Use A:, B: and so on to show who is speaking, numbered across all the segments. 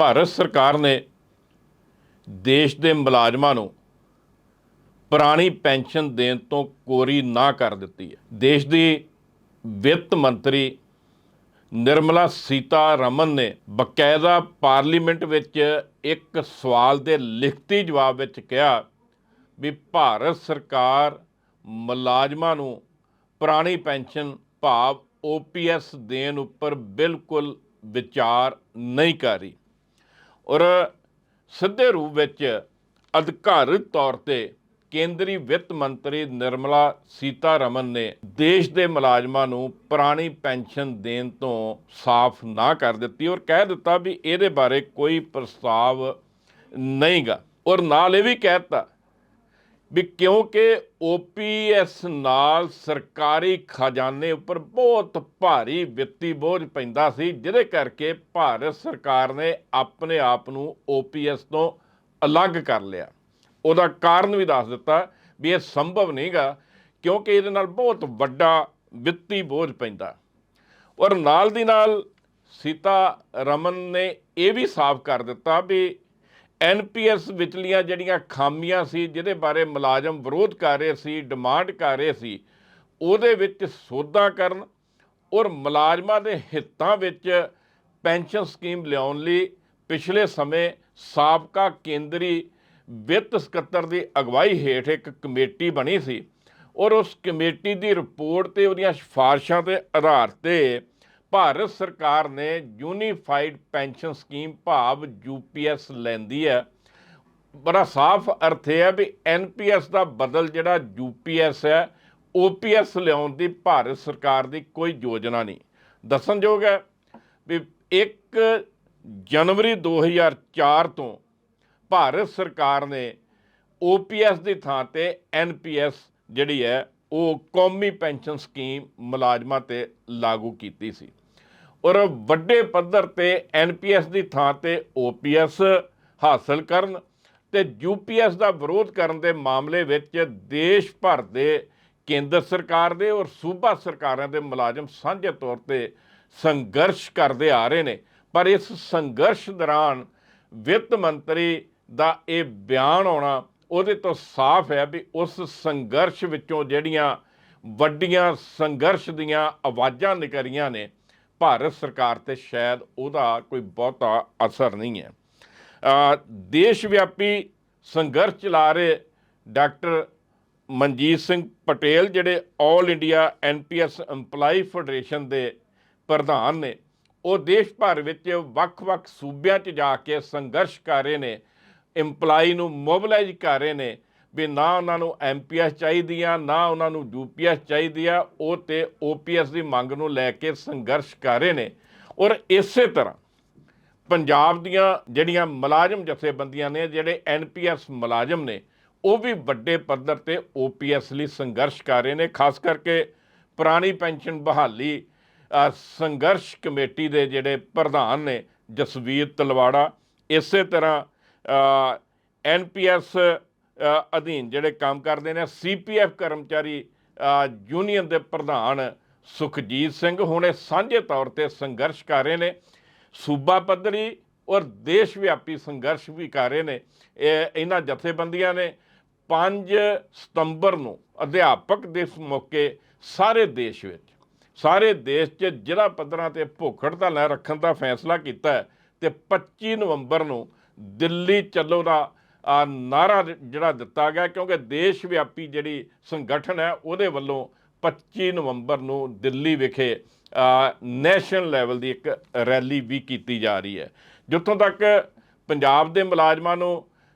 A: ਭਾਰਤ ਸਰਕਾਰ ਨੇ ਦੇਸ਼ ਦੇ ਮੁਲਾਜ਼ਮਾਂ ਨੂੰ ਪੁਰਾਣੀ ਪੈਨਸ਼ਨ ਦੇਣ ਤੋਂ ਕੋਰੀ ਨਾ ਕਰ ਦਿੱਤੀ ਹੈ। ਦੇਸ਼ ਦੀ ਵਿੱਤ ਮੰਤਰੀ ਨਿਰਮਲਾ ਸੀਤਾ ਰਮਨ ਨੇ ਬਕਾਇਦਾ ਪਾਰਲੀਮੈਂਟ ਵਿੱਚ ਇੱਕ ਸਵਾਲ ਦੇ ਲਿਖਤੀ ਜਵਾਬ ਵਿੱਚ ਕਿਹਾ ਵੀ ਭਾਰਤ ਸਰਕਾਰ ਮੁਲਾਜ਼ਮਾਂ ਨੂੰ ਪੁਰਾਣੀ ਪੈਨਸ਼ਨ ਭਾਵ ਓਪੀਐਸ ਦੇਣ ਉੱਪਰ ਬਿਲਕੁਲ ਵਿਚਾਰ ਨਹੀਂ ਕਰ ਰਹੀ। ਔਰ ਸਿੱਧੇ ਰੂਪ ਵਿੱਚ ਅਧਿਕਾਰਿਤ ਤੌਰ ਤੇ ਕੇਂਦਰੀ ਵਿੱਤ ਮੰਤਰੀ ਨਿਰਮਲਾ ਸੀਤਾਰਮਨ ਨੇ ਦੇਸ਼ ਦੇ ਮੁਲਾਜ਼ਮਾਂ ਨੂੰ ਪੁਰਾਣੀ ਪੈਨਸ਼ਨ ਦੇਣ ਤੋਂ ਸਾਫ਼ ਨਾ ਕਰ ਦਿੱਤੀ ਔਰ ਕਹਿ ਦਿੱਤਾ ਵੀ ਇਹਦੇ ਬਾਰੇ ਕੋਈ ਪ੍ਰਸਤਾਵ ਨਹੀਂਗਾ। ਔਰ ਨਾਲ ਇਹ ਵੀ ਕਹਿ ਦਿੱਤਾ ਵੀ ਕਿਉਂਕਿ ਓਪੀਐਸ ਨਾਲ ਸਰਕਾਰੀ ਖਜ਼ਾਨੇ ਉੱਪਰ ਬਹੁਤ ਭਾਰੀ ਵਿੱਤੀ ਬੋਝ ਪੈਂਦਾ ਸੀ, ਜਿਹਦੇ ਕਰਕੇ ਭਾਰਤ ਸਰਕਾਰ ਨੇ ਆਪਣੇ ਆਪ ਨੂੰ ਓਪੀਐਸ ਤੋਂ ਅਲੱਗ ਕਰ ਲਿਆ। ਉਹਦਾ ਕਾਰਨ ਵੀ ਦੱਸ ਦਿੱਤਾ ਵੀ ਇਹ ਸੰਭਵ ਨਹੀਂਗਾ, ਕਿਉਂਕਿ ਇਹਦੇ ਨਾਲ ਬਹੁਤ ਵੱਡਾ ਵਿੱਤੀ ਬੋਝ ਪੈਂਦਾ। ਔਰ ਨਾਲ ਦੀ ਨਾਲ ਸੀਤਾ ਰਮਨ ਨੇ ਇਹ ਵੀ ਸਾਫ਼ ਕਰ ਦਿੱਤਾ ਵੀ ਐਨਪੀਐਸ ਵਿਚਲੀਆਂ ਜਿਹੜੀਆਂ ਖਾਮੀਆਂ ਸੀ, ਜਿਹਦੇ ਬਾਰੇ ਮੁਲਾਜ਼ਮ ਵਿਰੋਧ ਕਰ ਰਹੇ ਸੀ, ਡਿਮਾਂਡ ਕਰ ਰਹੇ ਸੀ, ਉਹਦੇ ਵਿੱਚ ਸੋਧਾਂ ਕਰਨ ਔਰ ਮੁਲਾਜ਼ਮਾਂ ਦੇ ਹਿੱਤਾਂ ਵਿੱਚ ਪੈਨਸ਼ਨ ਸਕੀਮ ਲਿਆਉਣ ਲਈ ਪਿਛਲੇ ਸਮੇਂ ਸਾਬਕਾ ਕੇਂਦਰੀ ਵਿੱਤ ਸਕੱਤਰ ਦੀ ਅਗਵਾਈ ਹੇਠ ਇੱਕ ਕਮੇਟੀ ਬਣੀ ਸੀ ਔਰ ਉਸ ਕਮੇਟੀ ਦੀ ਰਿਪੋਰਟ ਤੇ ਉਹਦੀਆਂ ਸਿਫਾਰਸ਼ਾਂ ਦੇ ਆਧਾਰ ਤੇ ਭਾਰਤ ਸਰਕਾਰ ਨੇ ਯੂਨੀਫਾਈਡ ਪੈਨਸ਼ਨ ਸਕੀਮ ਭਾਵ ਯੂਪੀਐਸ ਲੈਂਦੀ ਹੈ। ਬੜਾ ਸਾਫ਼ ਅਰਥ ਇਹ ਹੈ ਵੀ ਐਨਪੀਐਸ ਦਾ ਬਦਲ ਜਿਹੜਾ ਯੂਪੀਐਸ ਹੈ ਓਪੀਐਸ ਲਿਆਉਣ ਦੀ ਭਾਰਤ ਸਰਕਾਰ ਦੀ ਕੋਈ ਯੋਜਨਾ ਨਹੀਂ। ਦੱਸਣਯੋਗ ਹੈ ਵੀ 1 ਜਨਵਰੀ 2004 ਤੋਂ ਭਾਰਤ ਸਰਕਾਰ ਨੇ ਓਪੀਐਸ ਦੀ ਥਾਂ ਤੇ ਐਨਪੀਐਸ ਜਿਹੜੀ ਹੈ, ਉਹ ਕੌਮੀ ਪੈਨਸ਼ਨ ਸਕੀਮ ਮੁਲਾਜ਼ਮਾਂ ਤੇ ਲਾਗੂ ਕੀਤੀ ਸੀ। ਔਰ ਵੱਡੇ ਪੱਧਰ ਤੇ ਐਨਪੀਐਸ ਦੀ ਥਾਂ ਤੇ ਓਪੀਐਸ ਹਾਸਲ ਕਰਨ ਤੇ ਯੂਪੀਐਸ ਦਾ ਵਿਰੋਧ ਕਰਨ ਦੇ ਮਾਮਲੇ ਵਿੱਚ ਦੇਸ਼ ਭਰ ਦੇ ਕੇਂਦਰ ਸਰਕਾਰ ਦੇ ਔਰ ਸੂਬਾ ਸਰਕਾਰਾਂ ਦੇ ਮੁਲਾਜ਼ਮ ਸਾਂਝੇ ਤੌਰ ਤੇ ਸੰਘਰਸ਼ ਕਰਦੇ ਆ ਰਹੇ ਨੇ। ਪਰ ਇਸ ਸੰਘਰਸ਼ ਦੌਰਾਨ ਵਿੱਤ ਮੰਤਰੀ ਦਾ ਇਹ ਬਿਆਨ ਆਉਣਾ ਉਹਦੇ ਤੋਂ ਸਾਫ਼ ਹੈ ਵੀ ਉਸ ਸੰਘਰਸ਼ ਵਿੱਚੋਂ ਜਿਹੜੀਆਂ ਵੱਡੀਆਂ ਸੰਘਰਸ਼ ਦੀਆਂ ਆਵਾਜ਼ਾਂ ਨਿਕਲੀਆਂ ਨੇ ਭਾਰਤ ਸਰਕਾਰ ਤੇ ਸ਼ਾਇਦ ਉਹਦਾ ਕੋਈ ਬਹੁਤਾ ਅਸਰ ਨਹੀਂ ਹੈ। ਦੇਸ਼ ਵਿਆਪੀ ਸੰਘਰਸ਼ ਚਲਾ ਰਹੇ ਡਾਕਟਰ ਮਨਜੀਤ ਸਿੰਘ ਪਟੇਲ, ਜਿਹੜੇ all India NPS EMPLOYE federation ਦੇ ਪ੍ਰਧਾਨ ਨੇ, ਉਹ ਦੇਸ਼ ਭਰ ਵਿੱਚ ਵੱਖ-ਵੱਖ ਸੂਬਿਆਂ 'ਚ ਜਾ ਕੇ ਸੰਘਰਸ਼ ਕਰ ਰਹੇ ਨੇ EMPLOYE ਨੂੰ ਮੋਬਿਲਾਈਜ਼ ਕਰ ਰਹੇ ਨੇ ਵੀ ਨਾ ਉਹਨਾਂ ਨੂੰ ਐਮਪੀਐਸ ਚਾਹੀਦੀ ਆ ਨਾ ਉਹਨਾਂ ਨੂੰ ਯੂਪੀਐਸ ਚਾਹੀਦੀ ਆ ਉਹ ਤੇ ਓਪੀਐਸ ਦੀ ਮੰਗ ਨੂੰ ਲੈ ਕੇ ਸੰਘਰਸ਼ ਕਰ ਰਹੇ ਨੇ। ਔਰ ਇਸੇ ਤਰ੍ਹਾਂ ਪੰਜਾਬ ਦੀਆਂ ਜਿਹੜੀਆਂ ਮੁਲਾਜ਼ਮ ਜਥੇਬੰਦੀਆਂ ਨੇ, ਜਿਹੜੇ ਐਨਪੀਐਸ ਮੁਲਾਜ਼ਮ ਨੇ, ਉਹ ਵੀ ਵੱਡੇ ਪੱਧਰ ਤੇ ਓਪੀਐਸ ਲਈ ਸੰਘਰਸ਼ ਕਰ ਰਹੇ ਨੇ। ਖਾਸ ਕਰਕੇ ਪੁਰਾਣੀ ਪੈਨਸ਼ਨ ਬਹਾਲੀ ਸੰਘਰਸ਼ ਕਮੇਟੀ ਦੇ ਜਿਹੜੇ ਪ੍ਰਧਾਨ ਨੇ, ਜਸਵੀਰ ਤਲਵਾੜਾ, ਇਸੇ ਤਰ੍ਹਾਂ ਐਨਪੀਐਸ ਅਧੀਨ ਜਿਹੜੇ ਕੰਮ ਕਰਦੇ ਨੇ ਸੀਪੀਐਫ ਕਰਮਚਾਰੀ ਯੂਨੀਅਨ ਦੇ ਪ੍ਰਧਾਨ ਸੁਖਜੀਤ ਸਿੰਘ ਹੁਣੇ ਸਾਂਝੇ ਤੌਰ ਤੇ ਸੰਘਰਸ਼ ਕਰ ਰਹੇ ਨੇ। ਸੂਬਾ ਪੱਧਰੀ ਔਰ ਦੇਸ਼ ਵਿਆਪੀ ਸੰਘਰਸ਼ ਵੀ ਕਰ ਰਹੇ ਨੇ। ਇਹ ਇਹਨਾਂ ਜਥੇਬੰਦੀਆਂ ਨੇ 5 ਸਤੰਬਰ ਨੂੰ ਅਧਿਆਪਕ ਦਿਵਸ ਮੌਕੇ ਸਾਰੇ ਦੇਸ਼ ਵਿੱਚ, ਸਾਰੇ ਦੇਸ਼ 'ਚ ਜ਼ਿਲ੍ਹਾ ਪੱਧਰਾਂ ਤੇ ਭੁੱਖ ਹੜਤਾਲ ਰੱਖਣ ਦਾ ਫੈਸਲਾ ਕੀਤਾ ਹੈ ਤੇ 25 ਨਵੰਬਰ ਨੂੰ ਦਿੱਲੀ ਚੱਲੋ ਦਾ ਨਾਰਾ ਜਿਹੜਾ ਦਿੱਤਾ ਗਿਆ, ਕਿਉਂਕਿ ਦੇਸ਼ ਵਿਆਪੀ ਜਿਹੜੀ ਸੰਗਠਨ ਹੈ, ਉਹਦੇ ਵੱਲੋਂ 25 ਨਵੰਬਰ ਨੂੰ ਦਿੱਲੀ ਵਿਖੇ ਨੈਸ਼ਨਲ ਲੈਵਲ ਦੀ ਇੱਕ ਰੈਲੀ ਵੀ ਕੀਤੀ ਜਾ ਰਹੀ ਹੈ। ਜਿੱਥੋਂ ਤੱਕ ਪੰਜਾਬ ਦੇ ਮੁਲਾਜ਼ਮਾਂ ਨੂੰ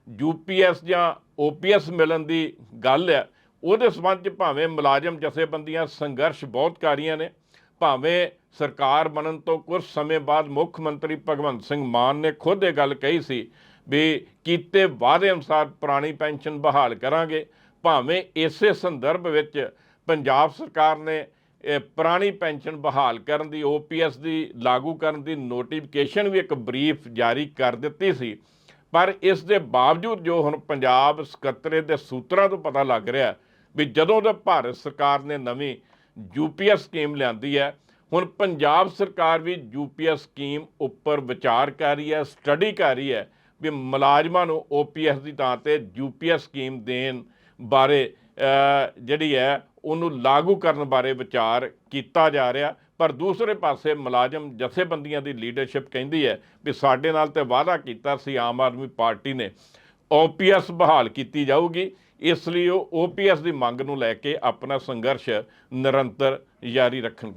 A: ਯੂਪੀਐਸ ਜਾਂ ਓਪੀਐਸ ਮਿਲਣ ਦੀ ਗੱਲ ਹੈ, ਉਹਦੇ ਸਬੰਧ 'ਚ ਭਾਵੇਂ ਮੁਲਾਜ਼ਮ ਜਥੇਬੰਦੀਆਂ ਸੰਘਰਸ਼ ਬਹੁਤ ਕਰ ਰਹੀਆਂ ਨੇ, ਭਾਵੇਂ ਸਰਕਾਰ ਬਣਨ ਤੋਂ ਕੁਝ ਸਮੇਂ ਬਾਅਦ ਮੁੱਖ ਮੰਤਰੀ ਭਗਵੰਤ ਸਿੰਘ ਮਾਨ ਨੇ ਖੁਦ ਇਹ ਗੱਲ ਕਹੀ ਸੀ ਵੀ ਕੀਤੇ ਵਾਅਦੇ ਅਨੁਸਾਰ ਪੁਰਾਣੀ ਪੈਨਸ਼ਨ ਬਹਾਲ ਕਰਾਂਗੇ। ਭਾਵੇਂ ਇਸੇ ਸੰਦਰਭ ਵਿੱਚ ਪੰਜਾਬ ਸਰਕਾਰ ਨੇ ਪੁਰਾਣੀ ਪੈਨਸ਼ਨ ਬਹਾਲ ਕਰਨ ਦੀ ਓਪੀਐਸ ਦੀ ਲਾਗੂ ਕਰਨ ਦੀ ਨੋਟੀਫਿਕੇਸ਼ਨ ਵੀ ਇੱਕ ਬਰੀਫ ਜਾਰੀ ਕਰ ਦਿੱਤੀ ਸੀ। ਪਰ ਇਸ ਦੇ ਬਾਵਜੂਦ ਜੋ ਹੁਣ ਪੰਜਾਬ ਸਕੱਤਰੇ ਦੇ ਸੂਤਰਾਂ ਤੋਂ ਪਤਾ ਲੱਗ ਰਿਹਾ ਵੀ ਜਦੋਂ ਦਾ ਭਾਰਤ ਸਰਕਾਰ ਨੇ ਨਵੀਂ ਯੂਪੀਐਸ ਸਕੀਮ ਲਿਆਂਦੀ ਹੈ, ਹੁਣ ਪੰਜਾਬ ਸਰਕਾਰ ਵੀ ਯੂਪੀਐਸ ਸਕੀਮ ਉੱਪਰ ਵਿਚਾਰ ਕਰ ਰਹੀ ਹੈ, ਸਟੱਡੀ ਕਰ ਰਹੀ ਹੈ। ਵੀ ਮੁਲਾਜ਼ਮਾਂ ਨੂੰ ਓਪੀਐਸ ਦੀ ਥਾਂ ਤੇ ਯੂਪੀਐਸ ਸਕੀਮ ਦੇਣ ਬਾਰੇ ਜਿਹੜੀ ਹੈ, ਉਹਨੂੰ ਲਾਗੂ ਕਰਨ ਬਾਰੇ ਵਿਚਾਰ ਕੀਤਾ ਜਾ ਰਿਹਾ। ਪਰ ਦੂਸਰੇ ਪਾਸੇ ਮੁਲਾਜ਼ਮ ਜਥੇਬੰਦੀਆਂ ਦੀ ਲੀਡਰਸ਼ਿਪ ਕਹਿੰਦੀ ਹੈ ਵੀ ਸਾਡੇ ਨਾਲ ਤੇ ਵਾਅਦਾ ਕੀਤਾ ਸੀ, ਆਮ ਆਦਮੀ ਪਾਰਟੀ ਨੇ। ਓਪੀਐਸ ਬਹਾਲ ਕੀਤੀ ਜਾਊਗੀ, ਇਸ ਲਈ ਉਹ ਓਪੀਐਸ ਦੀ ਮੰਗ ਨੂੰ ਲੈ ਕੇ ਆਪਣਾ ਸੰਘਰਸ਼ ਨਿਰੰਤਰ ਜਾਰੀ ਰੱਖਣਗੇ।